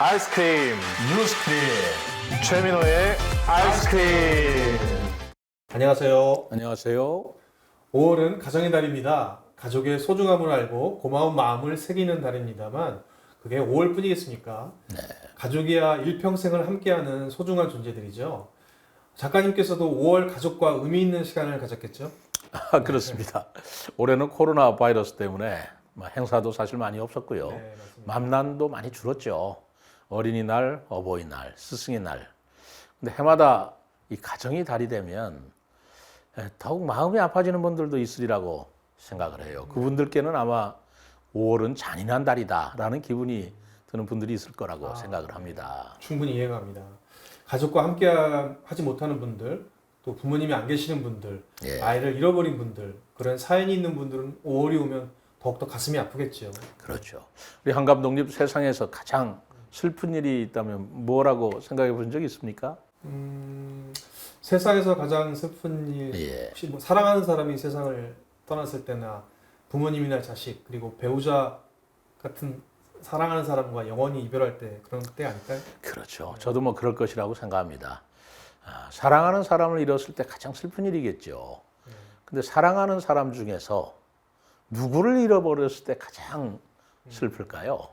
아이스크림 뉴스크림. 최민호의 아이스크림 안녕하세요. 안녕하세요. 5월은 가정의 달입니다. 가족의 소중함을 알고 고마운 마음을 새기는 달입니다만 그게 5월뿐이겠습니까? 가족이야 일평생을 함께하는 소중한 존재들이죠. 작가님께서도 5월 가족과 의미 있는 시간을 가졌겠죠? 아, 그렇습니다. 올해는 코로나 바이러스 때문에 뭐 행사도 사실 많이 없었고요. 네, 맞습니다. 만남도 많이 줄었죠. 어린이날, 어버이날, 스승의 날. 근데 해마다 이 가정이 달이 되면 에, 더욱 마음이 아파지는 분들도 있으리라고 생각을 해요. 그분들께는 아마 5월은 잔인한 달이다라는 기분이 드는 분들이 있을 거라고 생각을 합니다. 충분히 이해갑니다. 가족과 함께 하지 못하는 분들, 또 부모님이 안 계시는 분들, 예. 아이를 잃어버린 분들, 그런 사연이 있는 분들은 5월이 오면 더욱더 가슴이 아프겠죠. 그렇죠. 우리 한 감독님 세상에서 가장 슬픈 일이 있다면 뭐라고 생각해 본적 있습니까? 음, 세상에서 가장 슬픈 일, 예. 혹시 뭐 사랑하는 사람이 세상을 떠났을 때나 부모님이나 자식 그리고 배우자 같은 사랑하는 사람과 영원히 이별할 때 그런 때 아닐까요? 그렇죠. 저도 뭐 그럴 것이라고 생각합니다. 아, 사랑하는 사람을 잃었을 때 가장 슬픈 일이겠죠. 근데 사랑하는 사람 중에서 누구를 잃어버렸을 때 가장 슬플까요?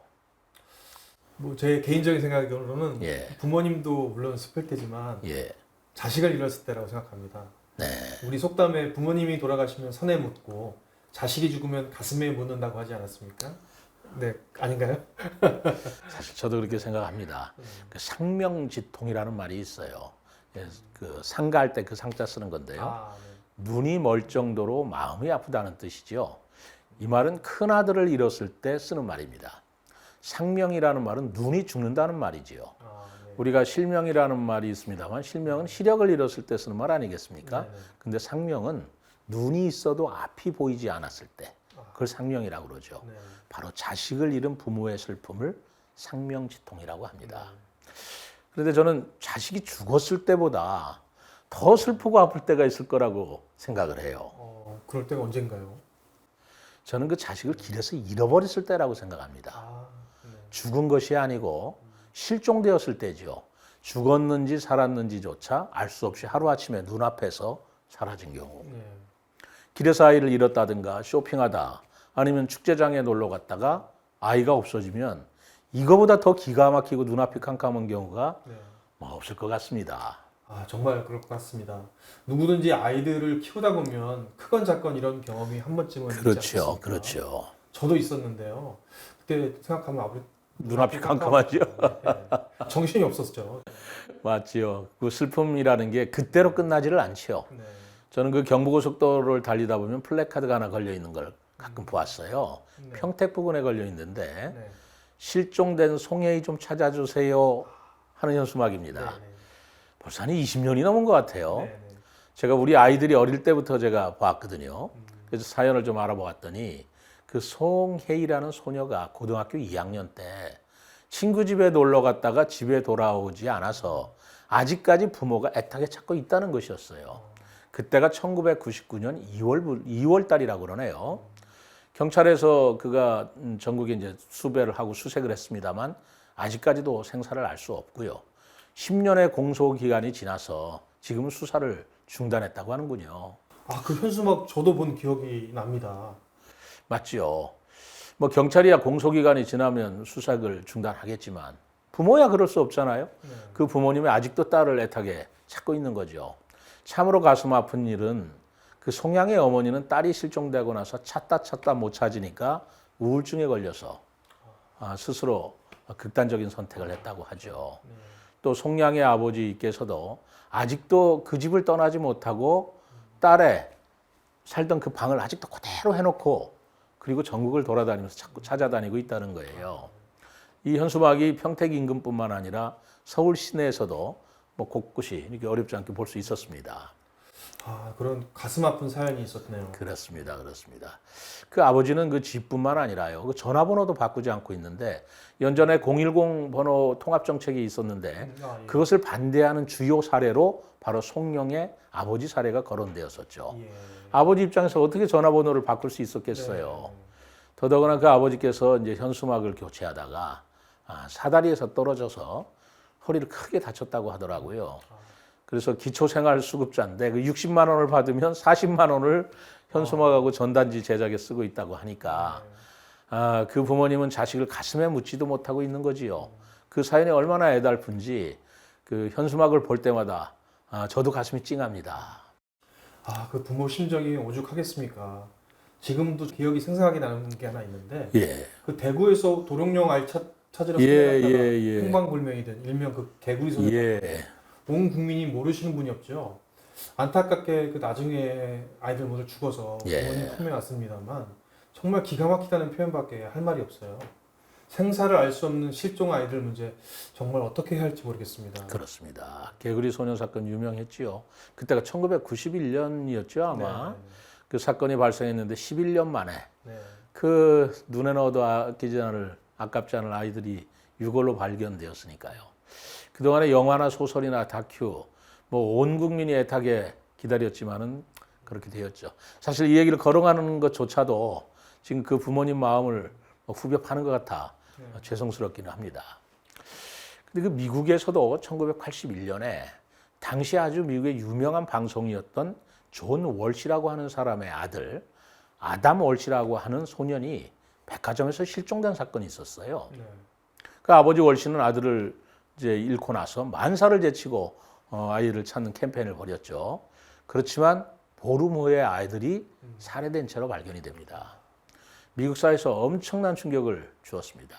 뭐 제 개인적인 생각으로는 예. 부모님도 물론 슬플 때지만 예. 자식을 잃었을 때라고 생각합니다. 네. 우리 속담에 부모님이 돌아가시면 선에 묻고 자식이 죽으면 가슴에 묻는다고 하지 않았습니까? 네, 아닌가요? 사실 저도 그렇게 생각합니다. 그 상명지통이라는 말이 있어요. 예, 그 상가할 때 그 상자 쓰는 건데요. 아, 네. 눈이 멀 정도로 마음이 아프다는 뜻이죠. 이 말은 큰 아들을 잃었을 때 쓰는 말입니다. 상명이라는 말은 눈이 죽는다는 말이지요. 아, 네. 우리가 실명이라는 말이 있습니다만 실명은 시력을 잃었을 때 쓰는 말 아니겠습니까? 네 네. 근데 상명은 눈이 있어도 앞이 보이지 않았을 때 그걸 상명이라고 그러죠. 네. 바로 자식을 잃은 부모의 슬픔을 상명지통이라고 합니다. 그런데 저는 자식이 죽었을 때보다 더 슬프고 아플 때가 있을 거라고 생각을 해요. 어, 그럴 때가 언젠가요? 저는 그 자식을 길에서 잃어버렸을 때라고 생각합니다. 아, 네. 죽은 것이 아니고 실종되었을 때죠. 죽었는지 살았는지조차 알 수 없이 하루아침에 눈앞에서 사라진 경우. 네. 길에서 아이를 잃었다든가 쇼핑하다 아니면 축제장에 놀러 갔다가 아이가 없어지면 이거보다 더 기가 막히고 눈앞이 캄캄한 경우가 네. 뭐 없을 것 같습니다. 아, 정말 그럴 것 같습니다. 누구든지 아이들을 키우다 보면 크건 작건 이런 경험이 한 번쯤은 있지 그렇죠, 않습니까? 그렇죠. 저도 있었는데요. 그때 생각하면 아버지 눈앞이 캄캄하죠. 네. 정신이 없었죠. 맞지요. 그 슬픔이라는 게 그때로 끝나지를 않지요. 네. 저는 그 경부고속도로를 달리다 보면 플래카드가 하나 걸려 있는 걸 가끔 보았어요. 네. 평택 부근에 걸려 있는데 네. 실종된 송혜이 좀 찾아주세요 하는 현수막입니다. 네. 벌써 한 20년이 넘은 것 같아요. 네. 네. 제가 우리 아이들이 어릴 때부터 제가 봤거든요. 그래서 사연을 좀 알아보았더니 그 송혜이라는 소녀가 고등학교 2학년 때 친구 집에 놀러 갔다가 집에 돌아오지 않아서 아직까지 부모가 애타게 찾고 있다는 것이었어요. 그때가 1999년 2월 2월 달이라고 그러네요. 경찰에서 그가 음, 전국에 이제 수배를 하고 수색을 했습니다만 아직까지도 생사를 알 수 없고요. 10년의 공소 기간이 지나서 지금은 수사를 중단했다고 하는군요. 아, 그 현수막 저도 본 기억이 납니다. 맞지요. 뭐 경찰이야 공소 기간이 지나면 수사를 중단하겠지만 부모야 그럴 수 없잖아요. 네. 그 부모님이 아직도 딸을 애타게 찾고 있는 거죠. 참으로 가슴 아픈 일은 그 송양의 어머니는 딸이 실종되고 나서 찾다 찾다 못 찾으니까 우울증에 걸려서 아, 스스로 극단적인 선택을 했다고 하죠. 또 송양의 아버지께서도 아직도 그 집을 떠나지 못하고 딸의 살던 그 방을 아직도 그대로 해놓고 그리고 전국을 돌아다니면서 자꾸 찾아다니고 있다는 거예요. 이 현수막이 평택 인근뿐만 아니라 서울 시내에서도 뭐 곳곳이 이렇게 어렵지 않게 볼 수 있었습니다. 아, 그런 가슴 아픈 사연이 있었네요. 그렇습니다. 그렇습니다. 그 아버지는 그 집뿐만 아니라요. 그 전화번호도 바꾸지 않고 있는데 연전에 010 번호 통합 정책이 있었는데 아, 예. 그것을 반대하는 주요 사례로 바로 송영의 아버지 사례가 거론되었었죠. 예. 아버지 입장에서 어떻게 전화번호를 바꿀 수 있었겠어요. 네. 더더구나 그 아버지께서 이제 현수막을 교체하다가 아, 사다리에서 떨어져서 허리를 크게 다쳤다고 하더라고요. 그래서 기초생활수급자인데 그 60만 원을 받으면 40만 원을 현수막하고 전단지 제작에 쓰고 있다고 하니까 아, 그 부모님은 자식을 가슴에 묻지도 못하고 있는 거지요. 그 사연이 얼마나 애달픈지 그 현수막을 볼 때마다 아, 저도 가슴이 찡합니다. 아, 그 부모 심정이 오죽하겠습니까? 지금도 기억이 생생하게 나는 게 하나 있는데 예. 그 대구에서 도룡령 알 찾, 찾으러 예, 예, 예. 흥방불명이 된 일명 그 개구리 소년 예. 온 국민이 모르시는 분이었죠. 안타깝게 그 나중에 아이들 모두 죽어서 예. 부모님 품에 왔습니다만 정말 기가 막히다는 표현밖에 할 말이 없어요. 생사를 알 수 없는 실종 아이들 문제 정말 어떻게 해야 할지 모르겠습니다. 그렇습니다. 개구리 소년 사건 유명했지요. 그때가 1991년이었죠 아마. 네, 그 사건이 발생했는데 11년 만에 네, 그 눈에 넣어도 아끼지 않을 아깝지 않을 아이들이 유골로 발견되었으니까요. 그동안에 영화나 소설이나 다큐 뭐 온 국민이 애타게 기다렸지만은 그렇게 되었죠. 사실 이 얘기를 걸어가는 것조차도 지금 그 부모님 마음을 뭐 후벼 파는 것 같아 네. 죄송스럽기는 합니다. 근데 그 미국에서도 1981년에 당시 아주 미국의 유명한 방송이었던 존 월시라고 하는 사람의 아들 아담 월시라고 하는 소년이 백화점에서 실종된 사건이 있었어요. 네. 그 아버지 월시는 아들을 이제 잃고 나서 만사를 제치고 어, 아이를 찾는 캠페인을 벌였죠. 그렇지만 보름 후에 아이들이 살해된 채로 발견이 됩니다. 미국 사회에서 엄청난 충격을 주었습니다.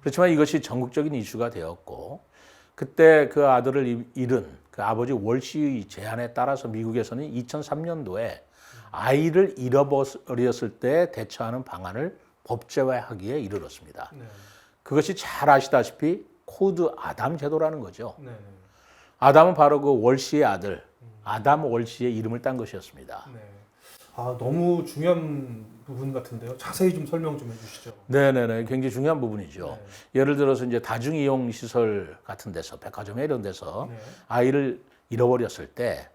그렇지만 이것이 전국적인 이슈가 되었고 그때 그 아들을 이- 잃은 그 아버지 월시의 제안에 따라서 미국에서는 2003년도에 아이를 잃어버렸을 때 대처하는 방안을 법제화하기에 이르렀습니다. 네, 그것이 잘 아시다시피 코드 아담 제도라는 거죠. 네, 네, 아담은 바로 그 월시의 아들 아담 월시의 이름을 딴 것이었습니다. 네. 아 너무 중요한 부분 같은데요. 자세히 좀 설명 좀 해주시죠. 네네네, 굉장히 중요한 부분이죠. 네. 예를 들어서 이제 다중 이용 시설 같은 데서 백화점 이런 데서 네. 아이를 잃어버렸을 때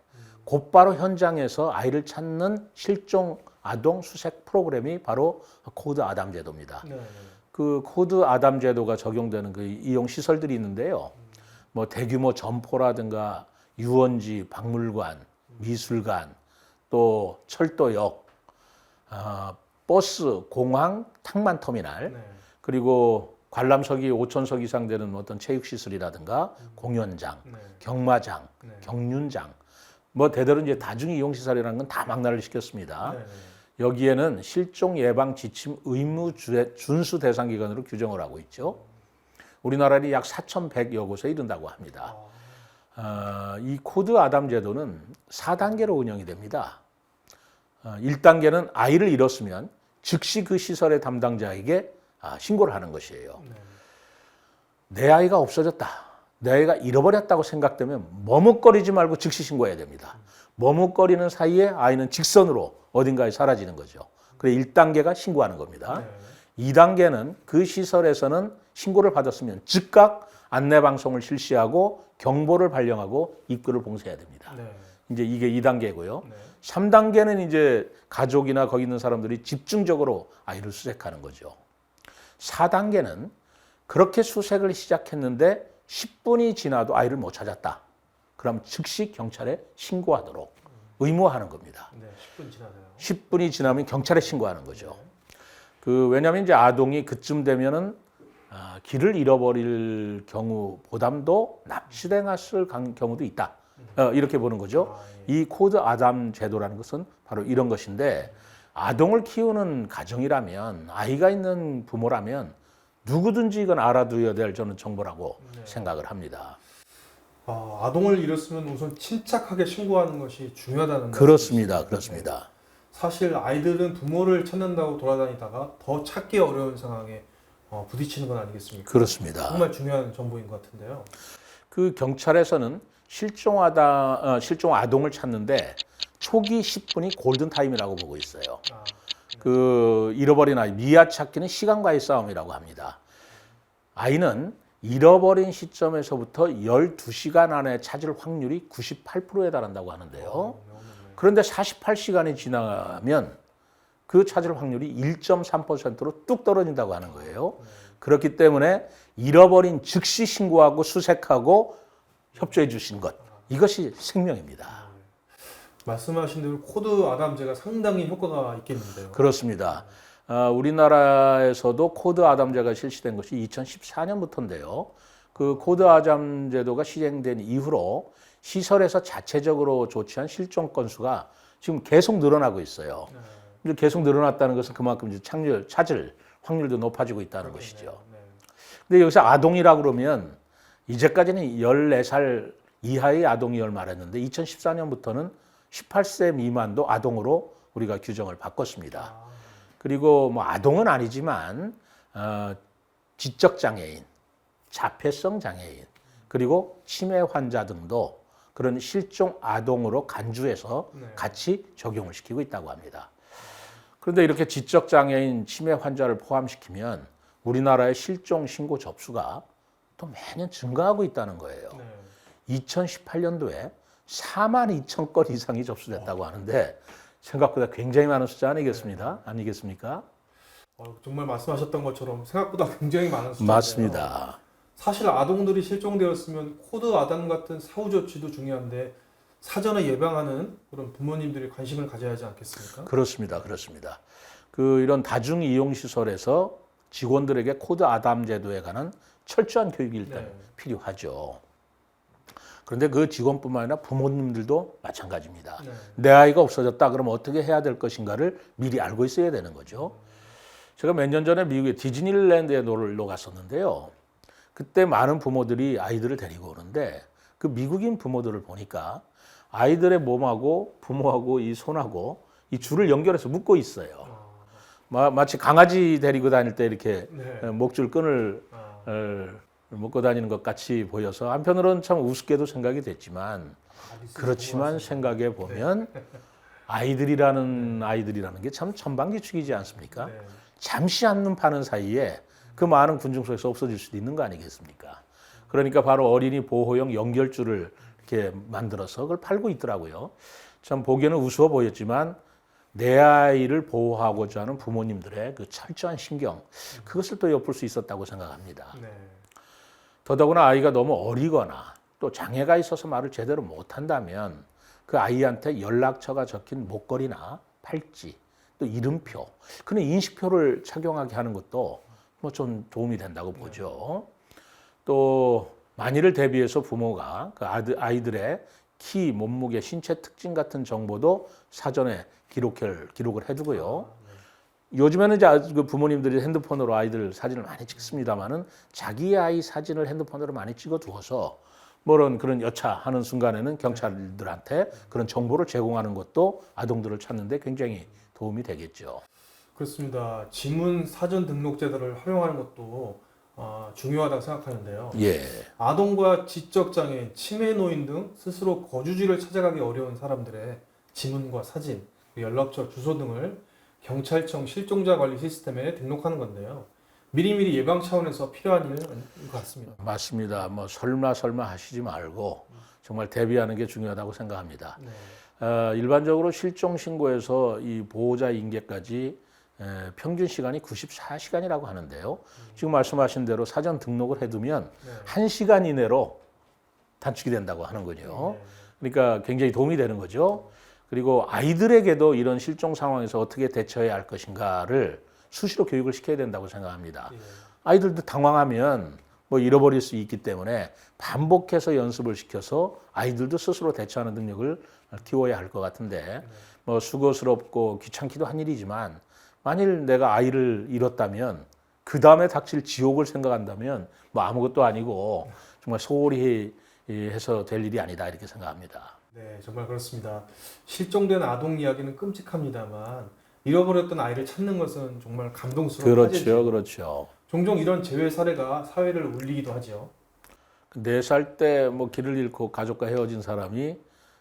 곧바로 현장에서 아이를 찾는 실종 아동 수색 프로그램이 바로 코드 아담 제도입니다. 네, 네. 그 코드 아담 제도가 적용되는 그 이용 시설들이 있는데요. 뭐 대규모 점포라든가 유원지, 박물관, 미술관, 또 철도역, 아, 버스, 공항, 탕만 터미널, 네. 그리고 관람석이 5천석 이상 되는 어떤 체육시설이라든가 공연장, 네. 경마장, 네. 경륜장, 뭐 대대로 이제 다중 이용 시설이라는 건다 막나를 시켰습니다. 네, 네. 여기에는 실종 예방 지침 의무 주- 준수 대상 기관으로 규정을 하고 있죠. 우리나라는 약 4,100여 곳에 이른다고 합니다. 아, 이 코드 아담 제도는 4단계로 운영이 됩니다. 아, 1단계는 아이를 잃었으면 즉시 그 시설의 담당자에게 아, 신고를 하는 것이에요. 네. 내 아이가 없어졌다. 내 아이가 잃어버렸다고 생각되면 머뭇거리지 말고 즉시 신고해야 됩니다. 머뭇거리는 사이에 아이는 직선으로 어딘가에 사라지는 거죠. 그래 1단계가 신고하는 겁니다. 네. 2단계는 그 시설에서는 신고를 받았으면 즉각 안내 방송을 실시하고 경보를 발령하고 입구를 봉쇄해야 됩니다. 네. 이제 이게 2단계고요. 네. 3단계는 이제 가족이나 거기 있는 사람들이 집중적으로 아이를 수색하는 거죠. 4단계는 그렇게 수색을 시작했는데 10분이 지나도 아이를 못 찾았다. 그럼 즉시 경찰에 신고하도록 의무화하는 겁니다. 네. 10분 지나네요. 10분이 지나면 경찰에 신고하는 거죠. 그 왜냐하면 이제 아동이 그쯤 되면은 아, 길을 잃어버릴 경우 보담도 납치당했을 강- 경우도 있다. 어, 이렇게 보는 거죠. 아, 예. 이 코드 아담 제도라는 것은 바로 이런 것인데 아동을 키우는 가정이라면 아이가 있는 부모라면 누구든지 이건 알아두어야 될 저는 정보라고 네. 생각을 합니다. 아, 아동을 잃었으면 우선 침착하게 신고하는 것이 중요하다는 그렇습니다. 그렇습니다. 사실 아이들은 부모를 찾는다고 돌아다니다가 더 찾기 어려운 상황에 어, 부딪히는 건 아니겠습니까? 그렇습니다. 정말 중요한 정보인 것 같은데요. 그 경찰에서는 실종하다 어, 실종 아동을 찾는데 초기 10분이 골든 타임이라고 보고 있어요. 아, 그 잃어버린 아이 미아 찾기는 시간과의 싸움이라고 합니다. 아이는 잃어버린 시점에서부터 12시간 안에 찾을 확률이 98%에 달한다고 하는데요. 그런데 48시간이 지나면 그 찾을 확률이 1.3%로 뚝 떨어진다고 하는 거예요. 그렇기 때문에 잃어버린 즉시 신고하고 수색하고 협조해 주신 것 이것이 생명입니다. 말씀하신 대로 코드 아담제가 상당히 효과가 있겠는데요. 그렇습니다. 어, 우리나라에서도 코드 아담제가 실시된 것이 2014년부터인데요. 그 코드 아담 제도가 시행된 이후로 시설에서 자체적으로 조치한 실종 건수가 지금 계속 늘어나고 있어요. 이제 계속 늘어났다는 것은 그만큼 착률, 찾을 확률도 높아지고 있다는 것이죠. 네. 근데 여기서 아동이라 그러면 이제까지는 14살 이하의 아동이열 말했는데 2014년부터는 18세 미만도 아동으로 우리가 규정을 바꿨습니다. 그리고 뭐 아동은 아니지만 어, 지적 장애인, 자폐성 장애인, 그리고 치매 환자 등도 그런 실종 아동으로 간주해서 네. 같이 적용을 시키고 있다고 합니다. 그런데 이렇게 지적 장애인 치매 환자를 포함시키면 우리나라의 실종 신고 접수가 또 매년 증가하고 있다는 거예요. 네. 2018년도에 4만 2천 건 이상이 접수됐다고 하는데 생각보다 굉장히 많은 숫자 아니겠습니까? 아니겠습니까? 어, 정말 말씀하셨던 것처럼 생각보다 굉장히 많은 숫자예요. 맞습니다. 사실 아동들이 실종되었으면 코드 아담 같은 사후 조치도 중요한데 사전에 예방하는 그런 부모님들이 관심을 가져야 하지 않겠습니까? 그렇습니다. 그렇습니다. 그 이런 다중 이용 시설에서 직원들에게 코드 아담 제도에 관한 철저한 교육이 일단 네. 필요하죠. 그런데 그 직원뿐만 아니라 부모님들도 마찬가지입니다. 네. 내 아이가 없어졌다 그러면 어떻게 해야 될 것인가를 미리 알고 있어야 되는 거죠. 제가 몇 년 전에 미국의 디즈니랜드에 놀러 갔었는데요. 그때 많은 부모들이 아이들을 데리고 오는데 그 미국인 부모들을 보니까 아이들의 몸하고 부모하고 이 손하고 이 줄을 연결해서 묶고 있어요. 마, 마치 강아지 데리고 다닐 때 이렇게 네. 목줄 끈을 아, 어, 묶고 다니는 것 같이 보여서 한편으로는 참 우습게도 생각이 됐지만 그렇지만 생각해 보면 아이들이라는 아이들이라는 게 참 천방지축이지 않습니까? 네. 잠시 한눈 파는 사이에 그 많은 군중 속에서 없어질 수도 있는 거 아니겠습니까? 그러니까 바로 어린이 보호용 연결줄을 이렇게 만들어서 그걸 팔고 있더라고요. 참 보기에는 우스워 보였지만 내 아이를 보호하고자 하는 부모님들의 그 철저한 신경 그것을 또 엿볼 수 있었다고 생각합니다. 네. 더더구나 아이가 너무 어리거나 또 장애가 있어서 말을 제대로 못한다면 그 아이한테 연락처가 적힌 목걸이나 팔찌 또 이름표 그런 인식표를 착용하게 하는 것도 뭐 좀 도움이 된다고 보죠. 또 만일을 대비해서 부모가 그 아들, 아이들의 키, 몸무게, 신체 특징 같은 정보도 사전에 기록을 기록을 해두고요. 요즘에는 이제 그 부모님들이 핸드폰으로 아이들 사진을 많이 찍습니다만은 자기 아이 사진을 핸드폰으로 많이 찍어 두어서 뭐런 그런 여차하는 순간에는 경찰들한테 그런 정보를 제공하는 것도 아동들을 찾는데 굉장히 도움이 되겠죠. 그렇습니다. 지문 사전 등록 제도를 활용하는 것도 아, 중요하다고 생각하는데요. 예. 아동과 지적 장애인, 치매 노인 등 스스로 거주지를 찾아가기 어려운 사람들의 지문과 사진, 연락처, 주소 등을 경찰청 실종자 관리 시스템에 등록하는 건데요. 미리미리 예방 차원에서 필요한 일인 것 같습니다. 맞습니다. 뭐 설마 설마 하시지 말고 정말 대비하는 게 중요하다고 생각합니다. 네. 어, 일반적으로 실종 신고에서 이 보호자 인계까지 에, 평균 시간이 94시간이라고 하는데요. 지금 말씀하신 대로 사전 등록을 해두면 네. 한시간 이내로 단축이 된다고 하는 거죠. 그러니까 굉장히 도움이 되는 거죠. 그리고 아이들에게도 이런 실종 상황에서 어떻게 대처해야 할 것인가를 수시로 교육을 시켜야 된다고 생각합니다. 예. 아이들도 당황하면 뭐 잃어버릴 수 있기 때문에 반복해서 연습을 시켜서 아이들도 스스로 대처하는 능력을 키워야 할 것 같은데 뭐 수고스럽고 귀찮기도 한 일이지만 만일 내가 아이를 잃었다면 그 다음에 닥칠 지옥을 생각한다면 뭐 아무것도 아니고 정말 소홀히 해서 될 일이 아니다 이렇게 생각합니다. 네, 정말 그렇습니다. 실종된 아동 이야기는 끔찍합니다만 잃어버렸던 아이를 찾는 것은 정말 감동스러운 그렇죠, 화제죠. 그렇죠. 종종 이런 재회 사례가 사회를 울리기도 하죠. 네 살 때 뭐 길을 잃고 가족과 헤어진 사람이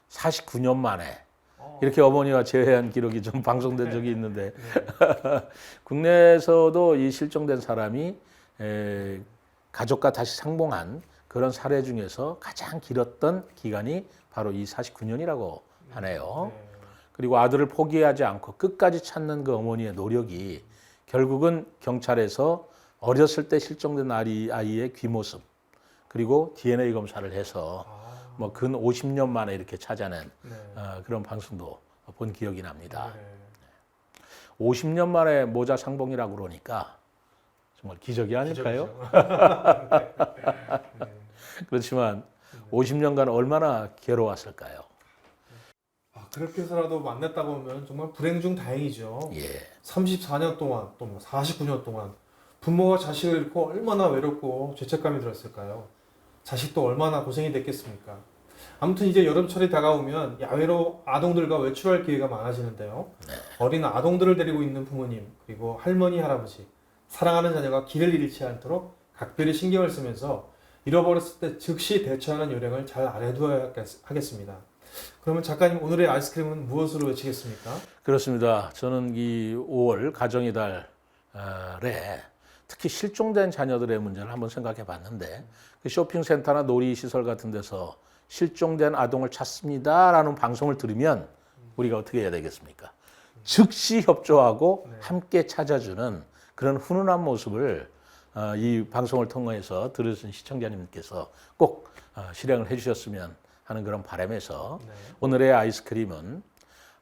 49년 만에 이렇게 어머니와 재회한 기록이 좀 방송된 적이 있는데 국내에서도 이 실종된 사람이 에, 가족과 다시 상봉한 그런 사례 중에서 가장 길었던 기간이 바로 이 49년이라고 하네요. 네. 그리고 아들을 포기하지 않고 끝까지 찾는 그 어머니의 노력이 결국은 경찰에서 어렸을 때 실종된 아이, 아이의 귀 모습 그리고 DNA 검사를 해서 아, 뭐근 50년 만에 이렇게 찾아낸 네. 어, 그런 방송도 본 기억이 납니다. 네. 50년 만에 모자 상봉이라고 그러니까 정말 기적이 아닐까요? 기적이죠. 그렇지만 50년간 얼마나 괴로웠을까요? 아, 그렇게 해서라도 만났다고 하면 정말 불행 중 다행이죠. 예. 34년 동안 또 뭐 49년 동안 부모가 자식을 잃고 얼마나 외롭고 죄책감이 들었을까요? 자식도 얼마나 고생이 됐겠습니까? 아무튼 이제 여름철이 다가오면 야외로 아동들과 외출할 기회가 많아지는데요. 어린 아동들을 데리고 있는 부모님 그리고 할머니 할아버지 사랑하는 자녀가 길을 잃지 않도록 각별히 신경을 쓰면서 잃어버렸을 때 즉시 대처하는 요령을 잘 알아두어야 하겠습니다. 그러면 작가님 오늘의 아이스크림은 무엇으로 외치겠습니까? 그렇습니다. 저는 이 5월 가정의 달에 특히 실종된 자녀들의 문제를 한번 생각해 봤는데 그 쇼핑센터나 놀이시설 같은 데서 실종된 아동을 찾습니다라는 방송을 들으면 우리가 어떻게 해야 되겠습니까? 즉시 협조하고 네. 함께 찾아주는 그런 훈훈한 모습을 어, 이 방송을 통해서 들으신 시청자님께서 꼭 어, 실행을 해주셨으면 하는 그런 바람에서 네. 오늘의 아이스크림은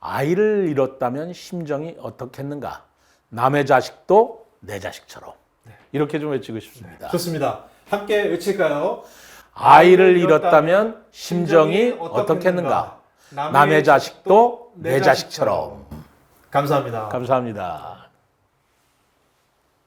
아이를 잃었다면 심정이 어떻겠는가? 남의 자식도 내 자식처럼 이렇게 좀 외치고 싶습니다. 좋습니다. 함께 외칠까요? 아이를 잃었다면 심정이 어떻겠는가? 남의 자식도 내 자식처럼. 감사합니다. 감사합니다.